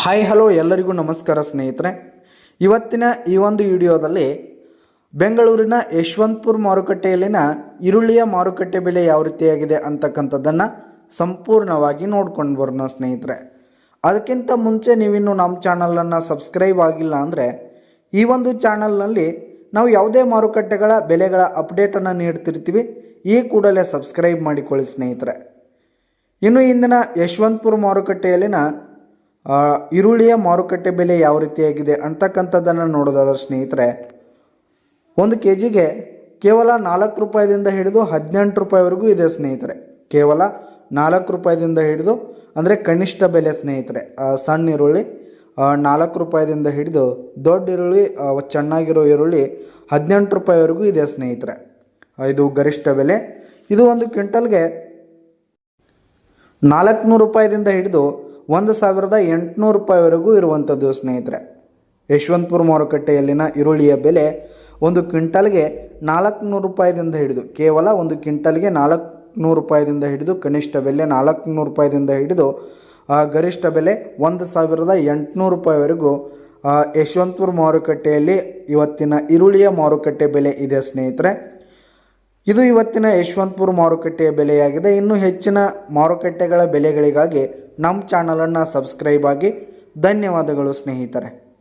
Hi hello ಎಲ್ಲರಿಗೂ ನಮಸ್ಕಾರ ಸ್ನೇಹಿತರೆ. ಇವತ್ತಿನ ಈ ಒಂದು ವಿಡಿಯೋದಲ್ಲಿ ಬೆಂಗಳೂರಿನ ಯಶವಂತಪುರ ಮಾರುಕಟ್ಟೆಯಲ್ಲಿನ ಈರುಳ್ಳಿಯ ಮಾರುಕಟ್ಟೆ ಬೆಲೆ ಯಾವ ರೀತಿಯಾಗಿದೆ ಅಂತಕ್ಕಂಥದ್ದನ್ನು ಸಂಪೂರ್ಣವಾಗಿ ನೋಡ್ಕೊಂಡು ಬರೋಣ ಸ್ನೇಹಿತರೆ. ಅದಕ್ಕಿಂತ ಮುಂಚೆ ನೀವಿನ್ನು ನಮ್ಮ ಚಾನಲನ್ನು ಸಬ್ಸ್ಕ್ರೈಬ್ ಆಗಿಲ್ಲ ಅಂದರೆ ಈ ಒಂದು ಚಾನಲ್ನಲ್ಲಿ ನಾವು ಯಾವುದೇ ಮಾರುಕಟ್ಟೆಗಳ ಬೆಲೆಗಳ ಅಪ್ಡೇಟನ್ನು ನೀಡ್ತಿರ್ತೀವಿ. ಈ ಕೂಡಲೇ ಸಬ್ಸ್ಕ್ರೈಬ್ ಮಾಡಿಕೊಳ್ಳಿ ಸ್ನೇಹಿತರೆ. ಇನ್ನು ಇಂದಿನ ಯಶವಂತಪುರ ಮಾರುಕಟ್ಟೆಯಲ್ಲಿನ ಈರುಳ್ಳಿಯ ಮಾರುಕಟ್ಟೆ ಬೆಲೆ ಯಾವ ರೀತಿಯಾಗಿದೆ ಅಂತಕ್ಕಂಥದ್ದನ್ನು ನೋಡೋದಾದ್ರೆ ಸ್ನೇಹಿತರೆ, ಒಂದು ಕೆ ಜಿಗೆ ಕೇವಲ ನಾಲ್ಕು ರೂಪಾಯಿದಿಂದ ಹಿಡಿದು ಹದಿನೆಂಟು ರೂಪಾಯಿವರೆಗೂ ಇದೆ ಸ್ನೇಹಿತರೆ. ಕೇವಲ ನಾಲ್ಕು ರೂಪಾಯಿದಿಂದ ಹಿಡಿದು, ಅಂದರೆ ಕನಿಷ್ಠ ಬೆಲೆ ಸ್ನೇಹಿತರೆ. ಸಣ್ಣ ಈರುಳ್ಳಿ ನಾಲ್ಕು ರೂಪಾಯಿದಿಂದ ಹಿಡಿದು ದೊಡ್ಡ ಈರುಳ್ಳಿ ಚೆನ್ನಾಗಿರೋ ಈರುಳ್ಳಿ ಹದಿನೆಂಟು ರೂಪಾಯಿವರೆಗೂ ಇದೆ ಸ್ನೇಹಿತರೆ. ಇದು ಗರಿಷ್ಠ ಬೆಲೆ. ಇದು ಒಂದು ಕ್ವಿಂಟಲ್ಗೆ ನಾಲ್ಕುನೂರು ರೂಪಾಯಿದಿಂದ ಹಿಡಿದು ಒಂದು ಸಾವಿರದ ಎಂಟುನೂರು ರೂಪಾಯಿವರೆಗೂ ಇರುವಂಥದ್ದು, ಸ್ನೇಹಿತರೆ. ಯಶವಂತಪುರ ಮಾರುಕಟ್ಟೆಯಲ್ಲಿನ ಈರುಳ್ಳಿಯ ಬೆಲೆ ಒಂದು ಕ್ವಿಂಟಲ್ಗೆ ನಾಲ್ಕುನೂರು ರೂಪಾಯಿದಿಂದ ಹಿಡಿದು, ಕೇವಲ ಒಂದು ಕ್ವಿಂಟಲ್ಗೆ ನಾಲ್ಕುನೂರು ರೂಪಾಯಿದಿಂದ ಹಿಡಿದು, ಕನಿಷ್ಠ ಬೆಲೆ ನಾಲ್ಕುನೂರು ರೂಪಾಯಿದಿಂದ ಹಿಡಿದು ಗರಿಷ್ಠ ಬೆಲೆ ಒಂದು ಸಾವಿರದ ಎಂಟುನೂರು ರೂಪಾಯಿವರೆಗೂ ಯಶವಂತಪುರ ಮಾರುಕಟ್ಟೆಯಲ್ಲಿ ಇವತ್ತಿನ ಈರುಳ್ಳಿಯ ಮಾರುಕಟ್ಟೆ ಬೆಲೆ ಇದೆ, ಸ್ನೇಹಿತರೆ. ಇದು ಇವತ್ತಿನ ಯಶವಂತಪುರ ಮಾರುಕಟ್ಟೆಯ ಬೆಲೆಯಾಗಿದೆ. ಇನ್ನು ಹೆಚ್ಚಿನ ಮಾರುಕಟ್ಟೆಗಳ ಬೆಲೆಗಳಿಗಾಗಿ ನಮ್ಮ ಚಾನಲನ್ನು ಸಬ್ಸ್ಕ್ರೈಬ್ ಆಗಿ ಧನ್ಯವಾದಗಳು ಸ್ನೇಹಿತರೆ.